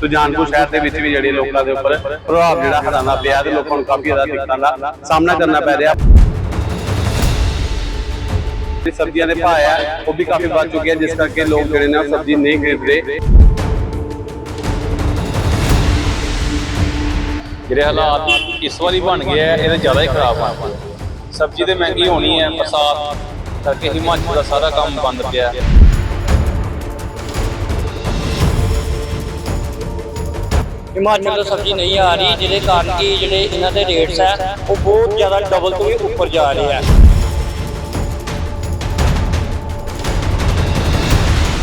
ਸੁਜਾਨਪੁਰ ਸ਼ਹਿਰ ਦੇ ਵਿੱਚ ਵੀ ਜਿਹੜੇ ਲੋਕਾਂ ਦੇ ਉੱਪਰ ਪ੍ਰਭਾਵ ਜਿਹੜਾ ਹਰਾਨਾ ਪਿਆ ਤੇ ਲੋਕਾਂ ਨੂੰ ਕਾਫੀ ਜ਼ਿਆਦਾ ਦਿੱਕਤਾਂ ਦਾ ਸਾਹਮਣਾ ਕਰਨਾ ਪੈ ਰਿਹਾ। ਤੇ ਸਬਜ਼ੀਆਂ ਦੇ ਭਾਅ ਆ, ਉਹ ਵੀ ਕਾਫੀ ਵੱਧ ਚੁੱਕੇ ਆ ਜਿਸ ਕਰਕੇ ਲੋਕ ਜਿਹੜੇ ਨੇ ਉਹ ਸਬਜ਼ੀ ਨਹੀਂ ਖਰੀਦ ਜਿਹੜੇ ਹਾਲਾਤ ਇਸ ਵਾਰੀ ਬਣ ਗਏ ਆ, ਇਹਦੇ ਜ਼ਿਆਦਾ ਹੀ ਖਰਾਬ ਆ। ਸਬਜ਼ੀ ਤੇ ਮਹਿੰਗੀ ਹੋਣੀ ਹੈ ਬਰਸਾਤ ਕਰਕੇ ਹਿਮਾਚਲ ਦਾ ਸਾਰਾ ਕੰਮ ਬੰਦ ਪਿਆ। ਹਿਮਾਚਲ ਤੋਂ ਸਬਜ਼ੀ ਨਹੀਂ ਆ ਰਹੀ ਜਿਹਦੇ ਕਾਰਨ ਕਿ ਜਿਹੜੇ ਇਹਨਾਂ ਦੇ ਰੇਟਸ ਹੈ ਉਹ ਬਹੁਤ ਜ਼ਿਆਦਾ ਡਬਲ ਤੋਂ ਵੀ ਉੱਪਰ ਜਾ ਰਹੇ ਆ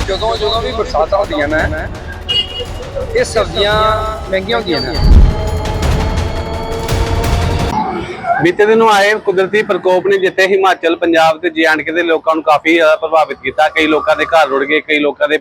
ਜਦੋਂ ਜਦੋਂ ਵੀ ਬਰਸਾਤਾਂ ਹੁੰਦੀਆਂ ਨੇ ਇਹ ਸਬਜ਼ੀਆਂ ਮਹਿੰਗੀਆਂ ਹੁੰਦੀਆਂ ਨੇ ਬੀਤੇ ਦਿਨ ਆਏ ਕੁਦਰਤੀ ਪ੍ਰਕੋਪ ਨੇ ਜਿੱਥੇ ਹਿਮਾਚਲ, ਪੰਜਾਬ ਤੇ ਕੇ ਦੇ ਲੋਕਾਂ ਨੂੰ ਕਾਫੀ ਜ਼ਿਆਦਾ ਪ੍ਰਭਾਵਿਤ ਕੀਤਾ। ਕਈ ਲੋਕਾਂ ਦੇ ਘਰ ਰੁੜ ਗਏ, ਕਈ ਲੋਕਾਂ ਦੇ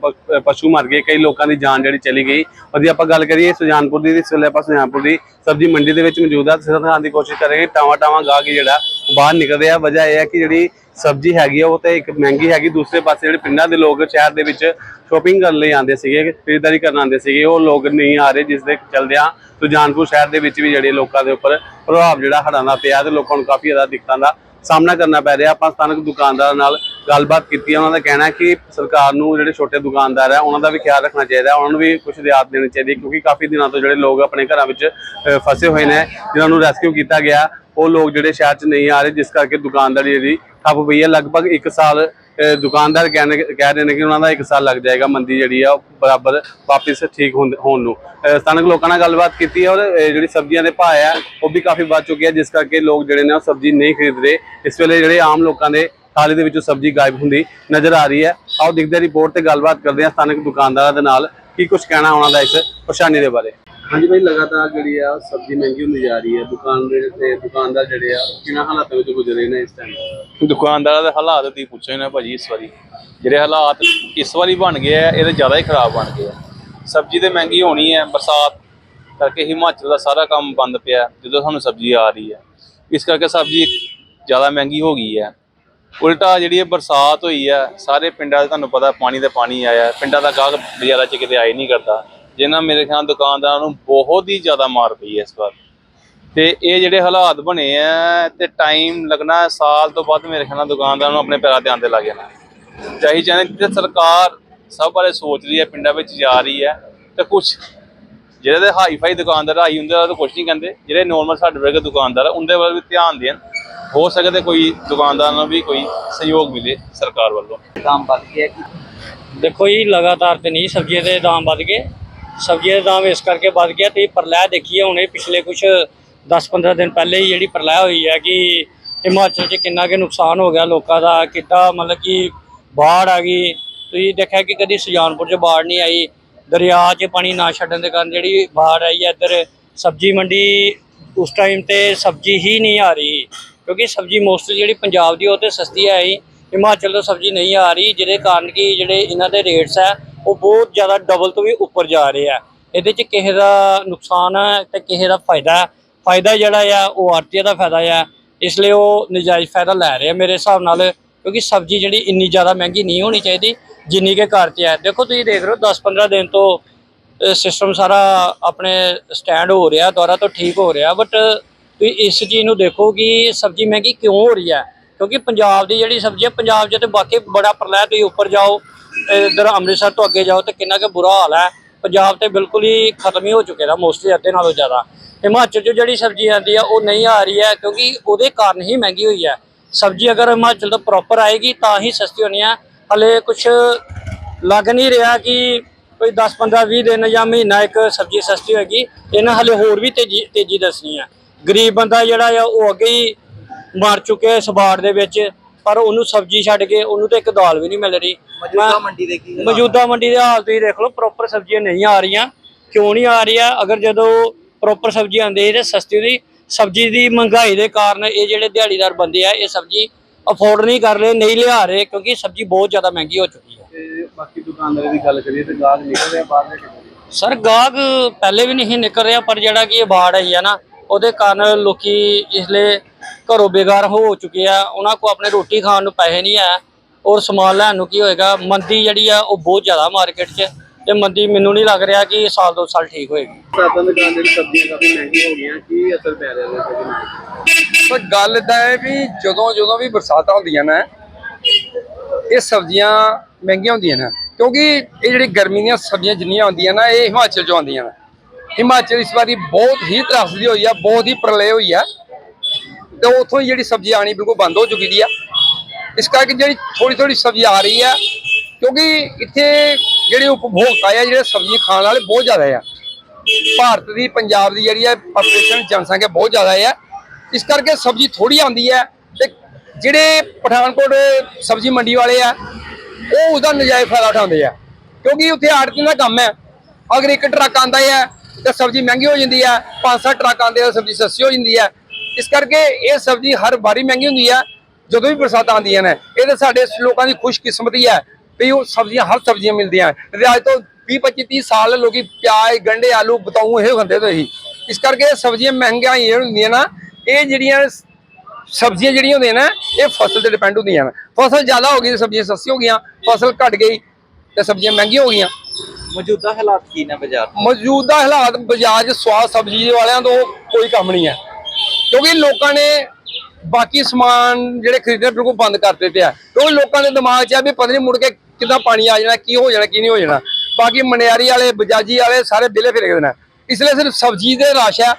ਪਸ਼ੂ ਮਰ ਗਏ, ਕਈ ਲੋਕਾਂ ਦੀ ਜਾਨ ਜਿਹੜੀ ਚਲੀ ਗਈ। ਉਹਦੀ ਆਪਾਂ ਗੱਲ ਕਰੀਏ ਸੁਜਾਨਪੁਰ ਦੀ, ਇਸ ਵੇਲੇ ਆਪਾਂ ਸੁਜਾਨਪੁਰ ਦੀ ਸਬਜ਼ੀ ਮੰਡੀ ਦੇ ਵਿੱਚ ਮੌਜੂਦ ਆ। ਸਿਰਫ ਖਾਣ ਦੀ ਕੋਸ਼ਿਸ਼ ਕਰਾਂਗੇ ਟਾਵਾ ਟਾਵਾ ਗਾ ਕੇ ਜਿਹੜਾ ਬਾਹਰ ਨਿਕਲਦੇ ਆ। ਵਜ੍ਹਾ ਇਹ ਹੈ ਕਿ ਜਿਹੜੀ ਸਬਜ਼ੀ ਹੈਗੀ ਆ, ਉਹ ਤੇ ਇੱਕ ਮਹਿੰਗੀ ਹੈਗੀ। ਦੂਸਰੇ ਪਾਸੇ ਜਿਹੜੇ ਪਿੰਡਾਂ ਦੇ ਲੋਕ ਸ਼ਹਿਰ ਦੇ ਵਿੱਚ ਸ਼ੋਪਿੰਗ ਕਰਨ ਲਈ ਆਉਂਦੇ ਸੀਗੇ, ਖਰੀਦਦਾਰੀ ਕਰਨ ਆਉਂਦੇ ਸੀਗੇ, ਉਹ ਲੋਕ ਨਹੀਂ ਆ ਰਹੇ ਜਿਸ ਦੇ ਚਲਦਿਆਂ ਸੁਜਾਨਪੁਰ ਸ਼ਹਿਰ ਦੇ ਵਿੱਚ ਵੀ ਜਿਹੜੇ ਲੋਕਾਂ ਦੇ ਉੱਪਰ ਪ੍ਰਭਾਵ ਜਿਹੜਾ ਹੜ੍ਹਾਂ ਦਾ ਪਿਆ ਤੇ ਲੋਕਾਂ ਨੂੰ ਕਾਫੀ ਜ਼ਿਆਦਾ ਦਿੱਕਤਾਂ ਦਾ ਸਾਹਮਣਾ ਕਰਨਾ ਪੈ ਰਿਹਾ। ਆਪਾਂ ਸਥਾਨਕ ਦੁਕਾਨਦਾਰਾਂ ਨਾਲ ਗੱਲਬਾਤ ਕੀਤੀ ਉਹਨਾਂ ਦਾ ਕਹਿਣਾ ਕਿ ਸਰਕਾਰ ਨੂੰ ਜਿਹੜੇ ਛੋਟੇ ਦੁਕਾਨਦਾਰ ਹੈ ਉਹਨਾਂ ਦਾ ਵੀ ਖਿਆਲ ਰੱਖਣਾ ਚਾਹੀਦਾ ਉਹਨਾਂ ਨੂੰ ਵੀ ਕੁਝ ਰਿਆਤ ਦੇਣੀ ਚਾਹੀਦੀ ਹੈ ਕਿਉਂਕਿ ਕਾਫੀ ਦਿਨਾਂ ਤੋਂ ਜਿਹੜੇ ਲੋਕ ਆਪਣੇ ਘਰਾਂ ਵਿੱਚ ਫਸੇ ਹੋਏ ਨੇ, ਜਿਨ੍ਹਾਂ ਨੂੰ ਰੈਸਕਿਊ ਕੀਤਾ ਗਿਆ। ਉਹ ਲੋਕ ਜਿਹੜੇ ਸ਼ਹਿਰ 'ਚ ਨਹੀਂ ਆ ਰਹੇ, ਜਿਸ ਕਰਕੇ ਦੁਕਾਨਦਾਰੀ ਜਿਹੜੀ ਠੱਪ ਪਈ ਹੈ। ਲਗਭਗ 1 ਸਾਲ ਦੁਕਾਨਦਾਰ ਕਹਿਣੇ ਕਹਿ ਰਹੇ ਨੇ ਕਿ ਉਹਨਾਂ ਦਾ 1 ਸਾਲ ਲੱਗ ਜਾਏਗਾ ਮੰਦੀ ਜਿਹੜੀ ਆ, ਉਹ ਬਰਾਬਰ ਵਾਪਿਸ ਠੀਕ ਹੋਣ ਹੋਣ ਨੂੰ। ਸਥਾਨਕ ਲੋਕਾਂ ਨਾਲ ਗੱਲਬਾਤ ਕੀਤੀ ਹੈ ਔਰ ਜਿਹੜੀ ਸਬਜ਼ੀਆਂ ਦੇ ਭਾਅ ਆ, ਉਹ ਵੀ ਕਾਫੀ ਵੱਧ ਚੁੱਕੇ ਆ, ਜਿਸ ਕਰਕੇ ਲੋਕ ਜਿਹੜੇ ਨੇ ਉਹ ਸਬਜ਼ੀ ਨਹੀਂ ਖਰੀਦ ਰਹੇ। ਇਸ ਵੇਲੇ ਜਿਹੜੇ ਆਮ ਲੋਕਾਂ ਦੇ ਥਾਲੀ ਦੇ ਵਿੱਚੋਂ ਸਬਜ਼ੀ ਗਾਇਬ ਹੁੰਦੀ ਨਜ਼ਰ ਆ ਰਹੀ ਹੈ। ਆਓ ਦੇਖਦੇ ਰਿਪੋਰਟ ਤੇ ਗੱਲਬਾਤ ਕਰਦੇ ਹਾਂ ਸਥਾਨਕ ਦੁਕਾਨਦਾਰਾਂ ਦੇ ਨਾਲ, ਕੀ ਕੁਝ ਕਹਿਣਾ ਉਹਨਾਂ ਦਾ ਇਸ ਪਰੇਸ਼ਾਨੀ ਦੇ ਬਾਰੇ। ਹਾਂਜੀ ਭਾਈ ਲਗਾਤਾਰ ਜਿਹੜੀ ਆ, ਸਬਜ਼ੀ ਮਹਿੰਗੀ ਹੁੰਦੀ ਜਾ ਰਹੀ ਹੈ ਦੁਕਾਨ ਦੇ ਤੇ ਦੁਕਾਨਦਾਰ ਜਿਹੜੇ ਆ ਕਿਹਨਾਂ ਹਾਲਾਤਾਂ ਵਿੱਚ ਗੁਜ਼ਰੇ ਨੇ ਇਸ ਟਾਈਮ ਦੁਕਾਨਦਾਰਾਂ ਦੇ ਹਾਲਾਤ ਦੀ ਪੁੱਛੋ ਨਾ ਭਾਜੀ ਇਸ ਵਾਰੀ। ਜਿਹੜੇ ਹਾਲਾਤ ਇਸ ਵਾਰੀ ਬਣ ਗਏ ਆ ਇਹਦੇ ਜ਼ਿਆਦਾ ਹੀ ਖਰਾਬ ਬਣ ਗਏ ਆ। ਸਬਜ਼ੀ ਤੇ ਮਹਿੰਗੀ ਹੋਣੀ ਹੈ ਬਰਸਾਤ ਕਰਕੇ ਹਿਮਾਚਲ ਦਾ ਸਾਰਾ ਕੰਮ ਬੰਦ ਪਿਆ, ਜਦੋਂ ਸਾਨੂੰ ਸਬਜ਼ੀ ਆ ਰਹੀ ਹੈ ਇਸ ਕਰਕੇ ਸਬਜ਼ੀ ਜ਼ਿਆਦਾ ਮਹਿੰਗੀ ਹੋ ਗਈ ਹੈ ਉਲਟਾ ਜਿਹੜੀ ਇਹ ਬਰਸਾਤ ਹੋਈ ਹੈ ਸਾਰੇ ਪਿੰਡਾਂ 'ਚ ਤੁਹਾਨੂੰ ਪਤਾ ਪਾਣੀ ਤੇ ਪਾਣੀ ਆਇਆ, ਪਿੰਡਾਂ ਦਾ ਗਾਹਕ ਬਾਜ਼ਾਰਾਂ 'ਚ ਕਿਤੇ ਆਈ ਨਹੀਂ ਕਰਦਾ। ਜਿਨ੍ਹਾਂ ਮੇਰੇ ਖਿਆਲ ਦੁਕਾਨਦਾਰਾਂ ਨੂੰ ਬਹੁਤ ਹੀ ਜ਼ਿਆਦਾ ਮਾਰ ਪਈ ਹੈ ਇਸ ਵਾਰ। ਤੇ ਇਹ ਜਿਹੜੇ ਹਾਲਾਤ ਬਣੇ ਆ ਤੇ ਟਾਈਮ ਲੱਗਣਾ ਸਾਲ ਤੋਂ ਬਾਅਦ ਮੇਰੇ ਖਿਆਲ ਨਾਲ ਦੁਕਾਨਦਾਰਾਂ ਨੂੰ ਆਪਣੇ ਪੈਰਾਂ ਤੇ ਆਂਦੇ ਲੱਗ ਜਾਣਾ ਚਾਹੀ ਚਾਹੇ ਕਿ ਸਰਕਾਰ ਸਭ ਬਾਰੇ ਸੋਚ ਰਹੀ ਹੈ, ਪਿੰਡਾਂ ਵਿੱਚ ਜਾ ਰਹੀ ਹੈ। ਤੇ ਕੁਝ ਜਿਹੜੇ ਦੇ ਹਾਈ ਫਾਈ ਦੁਕਾਨਦਾਰ ਹਾਈ ਹੁੰਦੇ ਆ ਤਾਂ ਕੁਝ ਨਹੀਂ ਕਹਿੰਦੇ। ਜਿਹੜੇ ਨੋਰਮਲ ਸਾਡੇ ਵਰਗੇ ਦੁਕਾਨਦਾਰ ਆ, ਉਹਦੇ ਵੱਲ ਵੀ ਧਿਆਨ ਦੇਣ। ਹੋ ਸਕੇ ਸਕਦਾ ਕੋਈ ਦੁਕਾਨਦਾਰ ਨੂੰ ਵੀ ਕੋਈ ਸਹਿਯੋਗ ਮਿਲੇ ਸਰਕਾਰ ਵੱਲੋਂ। ਦਾਮ ਵੱਧ ਗਿਆ ਦੇਖੋ ਜੀ, ਲਗਾਤਾਰ ਤੇ ਨਹੀਂ, ਸਬਜ਼ੀਆਂ ਦੇ ਦਾਮ ਵੱਧ ਗਏ। ਸਬਜ਼ੀਆਂ ਦੇ ਦਾਮ ਇਸ ਕਰਕੇ ਵੱਧ ਗਿਆ ਤੇ ਪਰਲੈ ਦੇਖੀਏ ਹੁਣੇ ਪਿਛਲੇ ਕੁਝ 10-15 ਦਿਨ ਪਹਿਲੇ ਹੀ ਜਿਹੜੀ ਪਰਲੈ ਹੋਈ ਹੈ ਕਿ ਹਿਮਾਚਲ 'ਚ ਕਿੰਨਾ ਕਿ ਨੁਕਸਾਨ ਹੋ ਗਿਆ ਲੋਕਾਂ ਦਾ ਕਿੱਦਾਂ ਮਤਲਬ ਕਿ ਬਾੜ ਆ ਗਈ। ਤੁਸੀਂ ਦੇਖਿਆ ਕਿ ਕਦੀ ਸੁਜਾਨਪੁਰ 'ਚ ਬਾੜ ਨਹੀਂ ਆਈ, ਦਰਿਆ 'ਚ ਪਾਣੀ ਨਾ ਛੱਡਣ ਦੇ ਕਾਰਨ ਜਿਹੜੀ ਬਾੜ ਆਈ ਹੈ, ਇੱਧਰ ਸਬਜ਼ੀ ਮੰਡੀ ਉਸ ਟਾਈਮ ਤੇ ਸਬਜ਼ੀ ਹੀ ਨਹੀਂ ਆ ਰਹੀ, ਕਿਉਂਕਿ ਸਬਜ਼ੀ ਮੋਸਟਲੀ ਜਿਹੜੀ ਪੰਜਾਬ ਦੀ ਉਹ ਤੇ ਸਸਤੀ ਆਈ ਹਿਮਾਚਲ ਤੋਂ ਸਬਜ਼ੀ ਨਹੀਂ ਆ ਰਹੀ, ਜਿਹਦੇ ਕਾਰਨ ਕਿ ਜਿਹੜੇ ਇਹਨਾਂ ਦੇ ਰੇਟਸ ਹੈ ਉਹ ਬਹੁਤ ਜ਼ਿਆਦਾ ਡਬਲ ਤੋਂ ਵੀ ਉੱਪਰ ਜਾ ਰਹੇ ਆ। ਇਹਦੇ 'ਚ ਕਿਸੇ ਦਾ ਨੁਕਸਾਨ ਹੈ ਤੇ ਕਿਸੇ ਦਾ ਫਾਇਦਾ ਹੈ। ਫਾਇਦਾ ਜਿਹੜਾ ਆ, ਉਹ ਆਰਤੀਆ ਦਾ ਫਾਇਦਾ ਆ। ਇਸ ਲਈ ਉਹ ਨਜਾਇਜ਼ ਫਾਇਦਾ ਲੈ ਰਹੇ ਆ ਮੇਰੇ ਹਿਸਾਬ ਨਾਲ, ਕਿਉਂਕਿ ਸਬਜ਼ੀ ਜਿਹੜੀ ਇੰਨੀ ਜ਼ਿਆਦਾ ਮਹਿੰਗੀ ਨਹੀਂ ਹੋਣੀ ਚਾਹੀਦੀ, ਜਿੰਨੀ ਕਿ ਘਰ 'ਚ ਹੈ। ਦੇਖੋ ਤੁਸੀਂ ਦੇਖ ਰਹੇ ਹੋ 10-15 ਦਿਨ ਤੋਂ ਸਿਸਟਮ ਸਾਰਾ ਆਪਣੇ ਸਟੈਂਡ ਹੋ ਰਿਹਾ ਦੁਆਰਾ ਤੋਂ ਠੀਕ ਹੋ ਰਿਹਾ। ਬਟ ਤੁਸੀਂ ਇਸ ਚੀਜ਼ ਨੂੰ ਦੇਖੋ ਕਿ ਸਬਜ਼ੀ ਮਹਿੰਗੀ ਕਿਉਂ ਹੋ ਰਹੀ ਹੈ? ਕਿਉਂਕਿ ਪੰਜਾਬ ਦੀ ਜਿਹੜੀ ਸਬਜ਼ੀ ਹੈ, ਪੰਜਾਬ 'ਚ ਤੇ ਬਾਕੀ ਬੜਾ ਪ੍ਰਲੈ ਤੁਸੀਂ ਉੱਪਰ ਜਾਓ। ਇਧਰ ਅੰਮ੍ਰਿਤਸਰ ਤੋਂ ਅੱਗੇ ਜਾਓ ਤੇ ਕਿੰਨਾ ਕੁ ਬੁਰਾ ਹਾਲ ਹੈ। ਪੰਜਾਬ ਤੇ ਬਿਲਕੁਲ ਹੀ ਖਤਮ ਹੀ ਹੋ ਚੁੱਕੇ ਦਾ ਮੋਸਟਲੀ ਅੱਧੇ ਨਾਲੋਂ ਜ਼ਿਆਦਾ। ਹਿਮਾਚਲ 'ਚ ਜਿਹੜੀ ਸਬਜ਼ੀ ਆਉਂਦੀ ਆ, ਉਹ ਨਹੀਂ ਆ ਰਹੀ ਹੈ ਕਿਉਂਕਿ ਉਹਦੇ ਕਾਰਨ ਹੀ ਮਹਿੰਗੀ ਹੋਈ ਹੈ। ਸਬਜ਼ੀ ਅਗਰ ਹਿਮਾਚਲ ਤੋਂ ਪ੍ਰੋਪਰ ਆਏਗੀ ਤਾਂ ਹੀ ਸਸਤੀ ਹੋਣੀ ਹੈ ਹਲੇ ਕੁਝ ਲੱਗ ਨਹੀਂ ਰਿਹਾ ਕਿ ਕੋਈ 10 15 20 ਦਿਨ ਜਾਂ ਮਹੀਨਾ ਇੱਕ ਸਬਜ਼ੀ ਸਸਤੀ ਹੋਏਗੀ। ਇਹਨਾਂ ਹਲੇ ਹੋਰ ਵੀ ਤੇਜ਼ੀ ਤੇਜ਼ੀ ਦੱਸਣੀ ਹੈ ਗਰੀਬ ਬੰਦਾ ਜਿਹੜਾ ਆ, ਉਹ ਅੱਗੇ ਹੀ ਮਰ ਚੁੱਕਿਆ ਇਸ ਬਾੜ ਦੇ ਵਿੱਚ। ਪਰ ਉਹਨੂੰ ਸਬਜ਼ੀ ਛੱਡ ਕੇ ਉਹਨੂੰ ਤਾਂ ਇੱਕ ਦਾਲ ਵੀ ਨਹੀਂ ਮਿਲ ਰਹੀ। ਮੌਜੂਦਾ ਮੰਡੀ ਦੇ ਕੀ ਹਾਲਾਤ? ਮੌਜੂਦਾ ਮੰਡੀ ਦੇ ਹਾਲ ਤੁਸੀਂ ਦੇਖ ਲਓ ਪ੍ਰੋਪਰ ਸਬਜ਼ੀਆਂ ਨਹੀਂ ਆ ਰਹੀਆਂ। ਕਿਉਂ ਨਹੀਂ ਆ ਰਹੀਆਂ? ਅਗਰ ਜਦੋਂ ਪ੍ਰੋਪਰ ਸਬਜ਼ੀ ਆਉਂਦੀ ਤੇ ਸਸਤੀ ਹੁੰਦੀ ਸਬਜ਼ੀ ਦੀ ਮਹਿੰਗਾਈ ਦੇ ਕਾਰਨ ਇਹ ਜਿਹੜੇ ਦਿਹਾੜੀਦਾਰ ਬੰਦੇ ਆ ਇਹ ਸਬਜ਼ੀ ਅਫੋਰਡ ਨਹੀਂ ਕਰ ਰਹੇ ਨਹੀਂ ਲਿਆ ਰਹੇ ਕਿਉਂਕਿ ਸਬਜ਼ੀ ਬਹੁਤ ਜ਼ਿਆਦਾ ਮਹਿੰਗੀ ਹੋ ਚੁੱਕੀ ਹੈ। ਤੇ ਬਾਕੀ ਦੁਕਾਨਦਾਰੀ ਦੀ ਗੱਲ ਕਰੀਏ ਤੇ ਗਾਹਕ ਨਿਕਲ ਰਿਹਾ ਬਾਹਰ ਦੇ ਕਿਤੇ ਸਰ ਗਾਹਕ ਪਹਿਲੇ ਵੀ ਨਹੀਂ ਨਿਕਲ ਰਿਹਾ ਪਰ ਜਿਹੜਾ ਕਿ ਇਹ ਬਾੜ ਆਈ ਹੈ ਨਾ ਉਹਦੇ ਕਾਰਨ ਲੋਕੀ ਇਸ ਲਈ ਘਰੋਂ ਬੇਗਾਰ ਹੋ ਚੁੱਕੇ ਆ। ਉਹਨਾਂ ਕੋ ਆਪਣੇ ਰੋਟੀ ਖਾਣ ਨੂੰ ਪੈਸੇ ਨਹੀਂ ਹੈ ਔਰ ਸਮਾਨ ਲੈਣ ਨੂੰ ਕੀ ਹੋਏਗਾ? ਮੰਦੀ ਜਿਹੜੀ ਆ ਉਹ ਬਹੁਤ ਜ਼ਿਆਦਾ ਮਾਰਕੀਟ 'ਚ। ਤੇ ਮੰਦੀ ਮੈਨੂੰ ਨਹੀਂ ਲੱਗ ਰਿਹਾ ਕਿ ਸਾਲ ਦੋ ਸਾਲ ਠੀਕ ਹੋਏਗੀ। ਸਾਤਾਂ ਦੇ ਕਾਰਨ ਜਿਹੜੀ ਸਬਜ਼ੀਆਂ ਕਾਫੀ ਮਹਿੰਗੀਆਂ ਹੋ ਗਈਆਂ ਕੀ ਅਸਰ ਪੈ ਰਿਹਾ ਲੋਕਾਂ ਦੇ ਨਾਲ ਪਰ ਗੱਲ ਇਦਾਂ ਹੈ ਵੀ ਜਦੋਂ ਜਦੋਂ ਵੀ ਬਰਸਾਤਾਂ ਹੁੰਦੀਆਂ ਨੇ ਇਹ ਸਬਜ਼ੀਆਂ ਮਹਿੰਗੀਆਂ ਹੁੰਦੀਆਂ ਨੇ। ਕਿਉਂਕਿ ਇਹ ਜਿਹੜੀ ਗਰਮੀ ਦੀਆਂ ਸਬਜ਼ੀਆਂ ਜਿੰਨੀਆਂ ਆਉਂਦੀਆਂ ਨਾ ਇਹ ਹਿਮਾਚਲ ਚੋਂ ਆਉਂਦੀਆਂ ਨੇ। ਹਿਮਾਚਲ ਇਸ ਵਾਰੀ ਬਹੁਤ ਹੀ ਤਰਸਦੀ ਹੋਈ ਆ, ਬਹੁਤ ਹੀ ਪ੍ਰਲੇ ਹੋਈ ਆ। ਤੇ ਉੱਥੋਂ ਹੀ ਜਿਹੜੀ ਸਬਜ਼ੀ ਆਣੀ ਬਿਲਕੁਲ ਬੰਦ ਹੋ ਚੁੱਕੀ ਦੀ ਆ। ਇਸ ਕਰਕੇ ਜਿਹੜੀ ਥੋੜੀ ਥੋੜੀ ਸਬਜ਼ੀ ਆ ਰਹੀ ਆ, ਕਿਉਂਕਿ ਇੱਥੇ ਜਿਹੜੇ ਉਪਭੋਗਤਾ ਆ, ਜਿਹੜੇ ਸਬਜ਼ੀ ਖਾਣ ਵਾਲੇ ਬਹੁਤ ਜ਼ਿਆਦਾ ਆ। ਭਾਰਤ ਦੀ, ਪੰਜਾਬ ਦੀ ਜਿਹੜੀ ਹੈ ਪਾਪੂਲੇਸ਼ਨ ਜਨਸੰਖਿਆ ਬਹੁਤ ਜ਼ਿਆਦਾ ਹੈ ਇਸ ਕਰਕੇ ਸਬਜ਼ੀ ਥੋੜੀ ਆਉਂਦੀ ਹੈ ਤੇ ਜਿਹੜੇ ਪਠਾਨਕੋਟ ਸਬਜ਼ੀ ਮੰਡੀ ਵਾਲੇ ਆ, ਉਹ ਉਹਦਾ ਨਜਾਇਜ਼ ਫਾਇਦਾ ਉਠਾਉਂਦੇ ਆ। ਕਿਉਂਕਿ ਉੱਥੇ ਆੜਤੀ ਦਾ ਕੰਮ ਹੈ ਅਗਰ ਇੱਕ ਟਰੱਕ ਆਂਦਾ ਹੈ ਤਾਂ ਸਬਜ਼ੀ ਮਹਿੰਗੀ ਹੋ ਜਾਂਦੀ ਹੈ ਪੰਜ ਸੱਤ ਟਰੱਕ ਆਉਂਦੇ ਆ, ਸਬਜ਼ੀ ਸਸਤੀ ਹੋ ਜਾਂਦੀ ਹੈ ਇਸ ਕਰਕੇ ਇਹ ਸਬਜ਼ੀ ਹਰ ਵਾਰੀ ਮਹਿੰਗੀ ਹੁੰਦੀ ਹੈ ਜਦੋਂ ਵੀ ਬਰਸਾਤਾਂ ਆਉਂਦੀਆਂ ਨੇ। ਇਹ ਤਾਂ ਸਾਡੇ ਲੋਕਾਂ ਦੀ ਖੁਸ਼ਕਿਸਮਤੀ ਹੈ ਵੀ ਉਹ ਸਬਜ਼ੀਆਂ, ਹਰ ਸਬਜ਼ੀਆਂ ਮਿਲਦੀਆਂ। ਤੇ ਅੱਜ ਤੋਂ 20 25 30 ਸਾਲ ਲੋਕੀ ਪਿਆਜ਼, ਗੰਡੇ, ਆਲੂ, ਬਤਾਊ ਇਹ ਖਾਂਦੇ ਤੋਂ ਹੀ। ਇਸ ਕਰਕੇ ਇਹ ਸਬਜ਼ੀਆਂ ਮਹਿੰਗੀਆਂ ਇਹ ਹੁੰਦੀਆਂ ਨਾ, ਇਹ ਜਿਹੜੀਆਂ ਸਬਜ਼ੀਆਂ ਜਿਹੜੀਆਂ ਹੁੰਦੀਆਂ ਨਾ, ਇਹ ਫਸਲ ਤੇ ਡਿਪੈਂਡ ਹੁੰਦੀਆਂ ਨੇ। ਫਸਲ ਜ਼ਿਆਦਾ ਹੋ ਗਈ, ਸਬਜ਼ੀਆਂ ਸਸਤੀ ਹੋ ਗਈਆਂ, ਫਸਲ ਘਟ ਗਈ ਤੇ ਸਬਜ਼ੀਆਂ ਮਹਿੰਗੀਆਂ ਹੋ ਗਈਆਂ। ਮੌਜੂਦਾ ਹਾਲਾਤ ਕੀ ਨੇ ਬਾਜ਼ਾਰ ਦੇ? ਮੌਜੂਦਾ ਹਾਲਾਤ ਬਾਜ਼ਾਰ 'ਚ ਸਵਾਦ ਸਬਜ਼ੀ ਵਾਲਿਆਂ ਤੋਂ ਕੋਈ ਕੰਮ ਨਹੀਂ ਹੈ। ਕਿਉਂਕਿ ਲੋਕਾਂ ਨੇ ਬਾਕੀ ਸਮਾਨ ਜਿਹੜੇ ਖਰੀਦਣੇ ਬਿਲਕੁਲ ਬੰਦ ਕਰ ਦਿੱਤੇ ਆ। ਕਿਉਂਕਿ ਲੋਕਾਂ ਦੇ ਦਿਮਾਗ 'ਚ ਆ ਵੀ ਪਤਾ ਨਹੀਂ ਮੁੜ ਕੇ ਕਿੱਦਾਂ ਪਾਣੀ ਆ ਜਾਣਾ ਕੀ ਹੋ ਜਾਣਾ ਕੀ ਨਹੀਂ ਹੋ ਜਾਣਾ। ਬਾਕੀ ਮਨਿਆਰੀ ਵਾਲੇ ਬਜਾਜੀ ਵਾਲੇ ਸਾਰੇ ਬਿਲੇ ਫਿਰਕਦੇ ਨੇ। ਇਸ ਲਈ ਸਿਰਫ ਸਬਜ਼ੀ ਦੇ ਰਸ਼ ਹੈ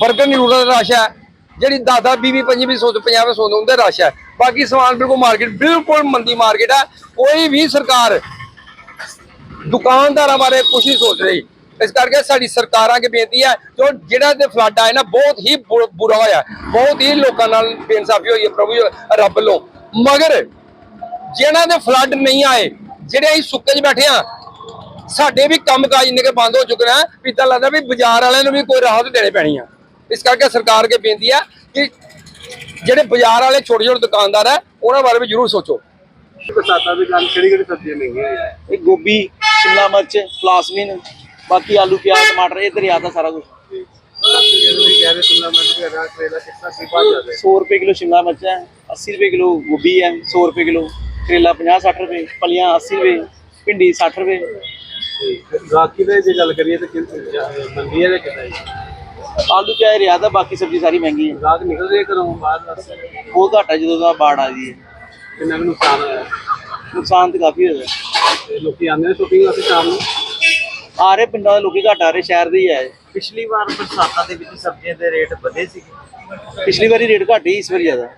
ਬਰਗਰ ਨਿਊਡਲ ਦਾ ਰਸ਼ ਹੈ। ਜਿਹੜੀ 10 10 20 20 25 ਸੌ ਤੋਂ 50 ਸੌ ਦੇ ਰਸ਼ ਹੈ। ਬਾਕੀ ਸਮਾਨ ਬਿਲਕੁਲ ਮਾਰਕੀਟ ਬਿਲਕੁਲ ਮੰਦੀ ਮਾਰਕੀਟ ਹੈ। ਕੋਈ ਵੀ ਸਰਕਾਰ ਦੁਕਾਨਦਾਰਾਂ ਬਾਰੇ ਕੁਛ ਨਹੀਂ ਸੋਚ ਰਹੀ। ਇਸ ਕਰਕੇ ਸਾਡੀ ਸਰਕਾਰਾਂ ਅੱਗੇ ਬੇਨਤੀ ਹੈ, ਜੋ ਜਿਹੜਾ ਤੇ ਫਲੱਡ ਆਇਆ ਨਾ, ਬਹੁਤ ਹੀ ਬੁ- ਬੁਰਾ ਹੋਇਆ। ਬਹੁਤ ਹੀ ਲੋਕਾਂ ਨਾਲ ਬੇਇਨਸਾਫੀ ਹੋਈ ਹੈ, ਪ੍ਰਭੂ ਰੱਬ ਵੱਲੋਂ। ਮਗਰ ਜਿਹਨਾਂ ਦੇ ਫਲੱਡ ਨਹੀਂ ਆਏ, ਜਿਹੜੇ ਅਸੀਂ ਸੁੱਕੇ 'ਚ ਬੈਠੇ ਆ ਸਾਡੇ ਵੀ ਕੰਮਕਾਜ ਇੰਨੇ ਕੇ ਬੰਦ ਹੋ ਚੁੱਕੇ ਨੇ, ਵੀ ਤਾਂ ਲੱਗਦਾ ਵੀ ਬਾਜ਼ਾਰ ਵਾਲਿਆਂ ਨੂੰ ਵੀ ਕੋਈ ਰਾਹਤ ਦੇਣੀ ਪੈਣੀ ਆ। ਇਸ ਕਰਕੇ ਸਰਕਾਰ ਅੱਗੇ ਬੇਨਤੀ ਆ ਕਿ ਜਿਹੜੇ ਬਾਜ਼ਾਰ ਵਾਲੇ ਛੋਟੇ ਛੋਟੇ ਦੁਕਾਨਦਾਰ ਆ ਉਹਨਾਂ ਬਾਰੇ ਵੀ ਜ਼ਰੂਰ ਸੋਚੋ। ਬਰਸਾਤਾਂ ਦੇ ਕਾਰਨ ਕਿਹੜੀ ਕਿਹੜੀ ਸਬਜ਼ੀਆਂ ਮਹਿੰਗੀਆਂ ਹੋਈਆਂ? ਇਹ ਗੋਭੀ ਸ਼ਿਮਲਾ ਮਿਰਚ ਫਲਾਸਮਿਨ ਬਾਕੀ ਆਲੂ ਪਿਆਜ਼ ਟਮਾਟਰ ਇਹ ਦਰਿਆ ਦਾ ਸਾਰਾ ਕੁਝ ਤੁਸੀਂ ਕਹਿ ਰਹੇ ਸ਼ਿਮਲਾ ਮਿਰਚ ਵਗੈਰਾ ਕਰੇਲਾ ਕਿਸ ਤਰ੍ਹਾਂ ਕੀ ਭਾਅ ਚੱਲ 100 ਰੁਪਏ ਕਿਲੋ ਸ਼ਿਮਲਾ ਮਿਰਚ ਹੈ 80 ਰੁਪਏ ਕਿਲੋ ਗੋਭੀ ਹੈ 100 ਰੁਪਏ ਕਿਲੋ ਕਰੇਲਾ 50 60 ਰੁਪਏ ਫਲੀਆਂ 80 ਰੁਪਏ ਭਿੰਡੀ 60 ਰੁਪਏ। ਗਾਕੀ ਦੇ ਜੇ ਗੱਲ ਕਰੀਏ ਤਾਂ ਕਿੰਨੀ ਮੰਦੀ ਹੈ ਕਿੱਦਾਂ ਜੀ? ਆਲੂ ਪਿਆਜ਼ ਰਿਆ ਦਾ ਬਾਕੀ ਸਬਜ਼ੀ ਸਾਰੀ ਮਹਿੰਗੀ ਹੈ। ਗਾਹਕ ਨਿਕਲ ਰਹੇ ਘਰੋਂ ਬਾਹਰ ਵਾਸਤੇ ਬਹੁਤ ਘੱਟ ਜਦੋਂ ਦਾ ਬਾੜ ਆ ਗਈ ਹੈ ਕਿੰਨਾ ਕੁ ਨੁਕਸਾਨ ਹੋਇਆ? ਨੁਕਸਾਨ ਤਾਂ ਕਾਫੀ ਹੋਇਆ। ਤੇ ਲੋਕੀ ਆਉਂਦੇ ਨੇ ਸ਼ੋਪਿੰਗ ਵਾਸਤੇ ਸ਼ਾਮ ਨੂੰ? ਆ ਰਹੇ ਪਿੰਡਾਂ ਦੇ ਲੋਕੀ ਘੱਟ ਆ ਰਹੇ ਸ਼ਹਿਰ ਦੇ ਹੀ ਆਏ ਪਿਛਲੀ ਵਾਰ ਬਰਸਾਤਾਂ ਦੇ ਵਿੱਚ ਸਬਜ਼ੀਆਂ ਦੇ ਰੇਟ ਵਧੇ ਸੀ ਪਿਛਲੀ ਵਾਰੀ ਰੇਟ ਘੱਟ ਹੀ ਇਸ ਵਾਰੀ ਜ਼ਿਆਦਾ।